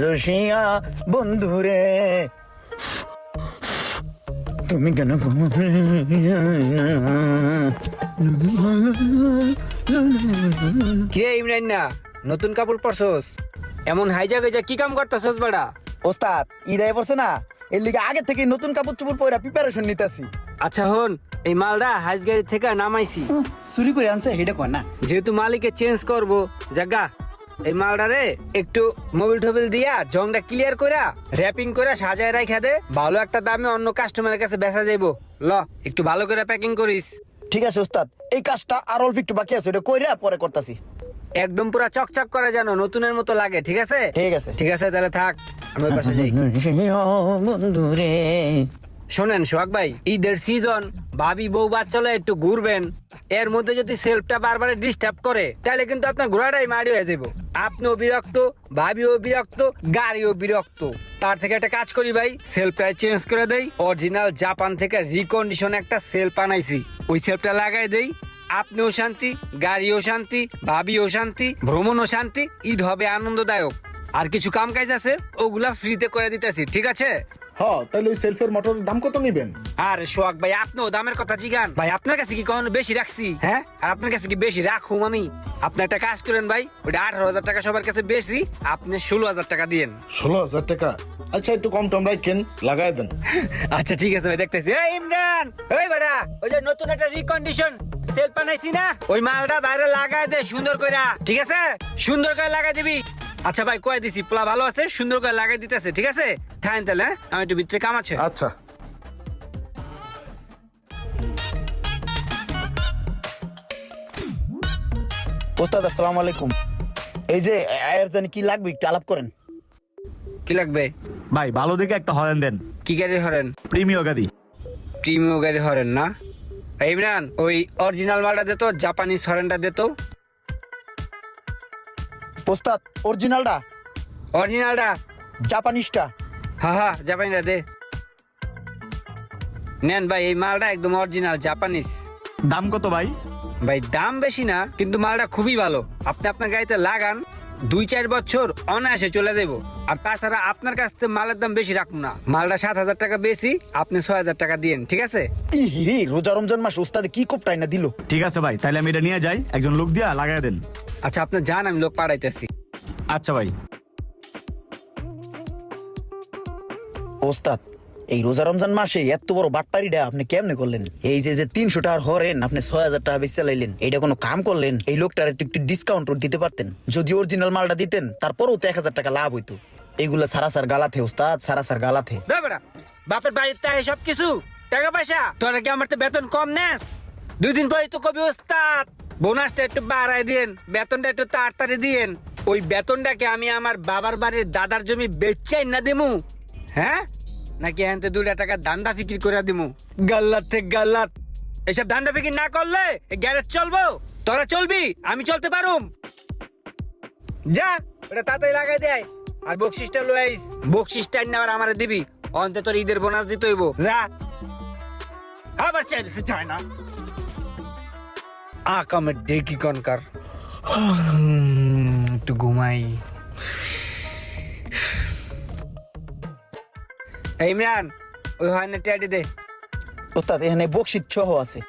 রসিয়া বন্ধুরে তুমি কেন কিরে ইমরান না নতুন কাপড় পরছস? এমন হাইজা গেজা কি কাম করতেছস বেড়া? ওস্তাদ ইদায় পড়ছে না এর লিগে আগে থেকে নতুন কাপড় চোপড় পরে প্রিপারেশন নিতেছি। আচ্ছা হন এই মালটা হাইজ গাড়ি থেকে নামাইছি। চুরি করে আনছে হেডে কয় না। যেহেতু মালিকে চেঞ্জ করব জাগা এই মালটারে একটু মোবিল টোবিল দিয়া জংটা ক্লিয়ার কইরা র্যাপিং কইরা সাজায় রাখা দে। ভালো একটা দামে অন্য কাস্টমারের কাছে বেচা যাইবো। ল একটু ভালো করে প্যাকিং করিস। ঠিক আছে ওস্তাদ। এই কাজটা আর অল্প একটু বাকি আছে এটা কইরা পরে করতাছি। একদম পুরা চকচক করে যেন নতুনের মতো লাগে ঠিক আছে? ঠিক আছে। ঠিক আছে তাহলে থাক আমি পাশে যাই। বন্ধুরে। শোনেন সোহাগ ভাই ঈদের সিজন ভাবি বউ বাচ্চালে একটু ঘুরবেন। এর মধ্যে যদি সেলফটা বারবার ডিস্টার্ব করে, তাহলে কিন্তু আপনার ঘোড়াটাই মারি হয়ে যাব আপনিও বিরক্ত, ভাবিও বিরক্ত, গাড়িও বিরক্ত। তার থেকে একটা কাজ করি ভাই সেলফটা চেঞ্জ করে দেই। অরিজিনাল জাপান থেকে রিকন্ডিশন একটা সেলফ আনাইছি। ওই সেলফটা লাগাই দেই। আপনিও শান্তি, গাড়িও শান্তি, ভাবিও শান্তি, ভ্রমণও শান্তি, ঈদ হবে আনন্দদায়ক। আর কিছু কাম কাজ আছে, ওগুলা ফ্রিতে করে দিতেছি, ঠিক আছে? হ তাহলে ওই সেলফের মোটরের দাম কত নিবেন? আর সোহাগ ভাই আপনিও দামের কথা জিগান। ভাই আপনার কাছে কি কখনো বেশি রাখছি? হ্যাঁ? আর আপনার কাছে কি বেশি রাখুম আমি? আপনি একটা কাজ করেন ভাই ওইটা আঠারো হাজার টাকা সবার কাছে বেশি আপনি ষোলো হাজার টাকা দিয়েন। ষোলো হাজার টাকা? আচ্ছা একটু কম টম রাখেন লাগাই দেন। আচ্ছা ঠিক আছে ভাই দেখতেছি। এই ইমরান! ওই বেটা ওই যে নতুন একটা রিকন্ডিশন সেল বানাইছি না? ওই মালটা বাইরে লাগাই দে সুন্দর কইরা। ঠিক আছে? সুন্দর করে লাগাই দিবি। আচ্ছা ভাই কয়ে দিছি পোলা ভালো আছে সুন্দর করে লাগাই দিতেছে ঠিক আছে? থাকেন তাহলে হ্যাঁ? আমি একটু ভিতরে কাম আছে। আচ্ছা। ওস্তাদ আসসালামু আলাইকুম। এই যে আয়ের জানি কি লাগবে একটু আলাপ করেন। কি লাগবে? ভাই ভালো দেখে একটা হরেন দেন। কি গাড়ি হরেন? প্রিমিয় গাদি প্রিমিয় গাড়ি হরেন না? ইমরান ওই অরিজিনাল মালটা দে তো জাপানিজ হরেনটা দে তো। ওস্তাদ অরিজিনালটা? অরিজিনালটা? জাপানিজটা। হা হা জাপানিটা দে। নেন ভাই এই মালটা একদম অরিজিনাল জাপানিজ। দাম কত ভাই? ভাই দাম বেশি না কিন্তু মালটা খুবই ভালো। আপনি আপনার গাড়িতে লাগান দুই চার বছর অনায়াসে চলে যাব আর তাছাড়া আপনার কাছ থেকে মালের দাম বেশি রাখুন না। মালটা সাত হাজার টাকা বেশি আপনি ছয় হাজার টাকা দিয়েন ঠিক আছে? রোজা রমজান মাস ওস্তাদে কি কোপটাই না দিল? ঠিক আছে ভাই তাহলে আমি এটা নিয়ে যাই একজন লোক দিয়া লাগাই দেন। আচ্ছা আপনি যান আমি লোক পাঠাইতেছি। আচ্ছা ভাই। ওস্তাদ এই রোজা রমজান মাসে এত বড় বাটপারিটা আপনি কেমনে করলেন? এই যে যে তিনশো টাকার হরেন আপনি ছয় হাজার টাকা বেশি চালাইলেন এইটা কোনো কাম করলেন? এই লোকটার একটু একটু ডিসকাউন্ট দিতে পারতেন? যদি অরিজিনাল মালটা দিতেন তারপরেও তো এক হাজার টাকা লাভ হইতো। এগুলা সারা সার গালাথে ওস্তাদ সারা সার বেটা, বাপের বাড়িতে তাই সব কিছু টাকা পয়সা। তোরা কি আমার তো বেতন কম নেস? দুই দিন পরে তো কবি ওস্তাদ। বোনাসটা একটু বাড়াই দিন বেতনটা একটু তাড়াতাড়ি দিন ওই বেতনটাকে আমি আমার বাবার বাড়ির দাদার জমি বেচাই না দিমু। হ্যাঁ? নাকি হ্যাঁ দুইটা টাকা দান্দা ফিকির করে দিমু? গাল্লাত থেকে গাল্লাত। এসব দান্দা ফিকির না করলে গ্যারেজ চলবো। তোরা চলবি, আমি চলতে পারুম। যা, ওটা তাড়াতাড়ি লাগাই দেয় আর বকশিসটা লই আইস। বকশিসটা না আবার আমারে দিবি। অন্তত ঈদের বোনাস দিতে হইব। যা। আবার চাইছে চায় না। আকামের ডেকি কনকার। একটু ঘুমাই। এই ইমরান ওই হয় না টেয়াটি দে। ওস্তাদ এখানে বকশিট সহ আছে।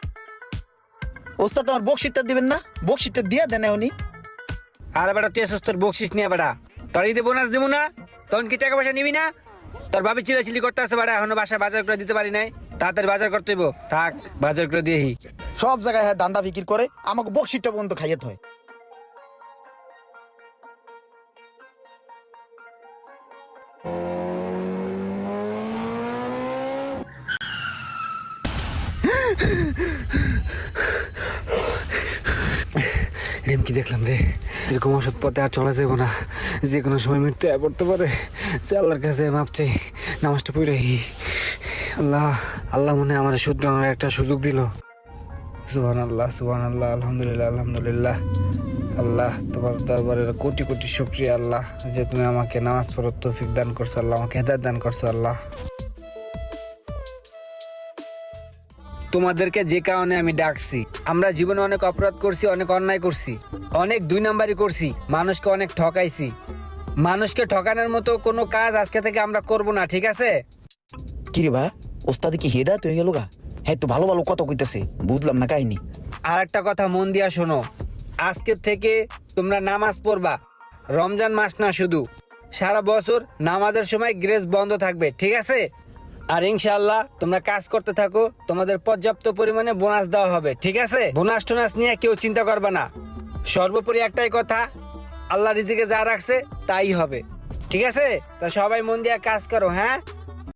ওস্তাদ আমার বকশিটটা দিবেন না? বকশিটটা দিয়ে দেন উনি আর বেটা তুই আসছিস তোর বকশিস নিয়ে বেটা। তোর ঈদে বোনাস দিব না? তখন কি টাকা পয়সা নিবি না? তোর ভাবি চিলাচিলি করতে আসে বেটা এখনও বাসায় বাজার করে দিতে পারি নাই। তাড়াতাড়ি বাজার করতে হইব। থাক বাজার করে দিয়েহি সব জায়গায় হ্যাঁ দান্দা বিক্রি করে, আমাকে বকশিটটা পর্যন্ত খাইয়ে হয় কি দেখলাম রে? এরকম ওষুধ পথে আর চলা যাব না। যে কোনো সময় মৃত্যু পড়তে পারে। সে আল্লাহর কাছে মাপ চাই নামাজটা পড়ে আল্লাহ আল্লাহ মনে আমার শুধরানোর একটা সুযোগ দিল। সুবহান আল্লাহ সুবহান আল্লাহ আলহামদুলিল্লাহ আলহামদুলিল্লাহ। আল্লাহ, তোমার দরবারের কোটি কোটি শুক্রিয়া, আল্লাহ, যে তুমি আমাকে নামাজ পড়ার তৌফিক দান করছ, আল্লাহ, আমাকে হেদায়ত দান করছ, আল্লাহ। তোমাদেরকে যে কারণে আমি ডাকছি, আমরা জীবনে অনেক অপরাধ করছি, অনেক অন্যায় করছি, অনেক দুই নাম্বারই করছি, মানুষকে অনেক ঠকাইছি। মানুষকে ঠকানোর মতো কোনো কাজ আজকে থেকে আমরা করব না, ঠিক আছে? কিরে ওস্তাদি কি হেদায়ত হয়ে গেল গা? হ্যাঁ তো ভালো ভালো কথা কইতেছে। বুঝলাম না কাহিনী। আর একটা কথা মন দিয়া শোনো। আজকের থেকে তোমরা নামাজ পড়বা। রমজান মাস না শুধু। সারা বছর নামাজের সময় গ্রেস বন্ধ থাকবে, ঠিক আছে? আর ইনশাআল্লাহ তোমরা কাজ করতে থাকো, তোমাদের পর্যাপ্ত পরিমাণে বোনাস দেওয়া হবে, ঠিক আছে? বোনাস টোনাস নিয়ে কেউ চিন্তা করবে না। সর্বোপরি একটাই কথা, আল্লাহ রিজিকে যা রাখছে তাই হবে, ঠিক আছে? তা সবাই মন দিয়ে কাজ করো হ্যাঁ?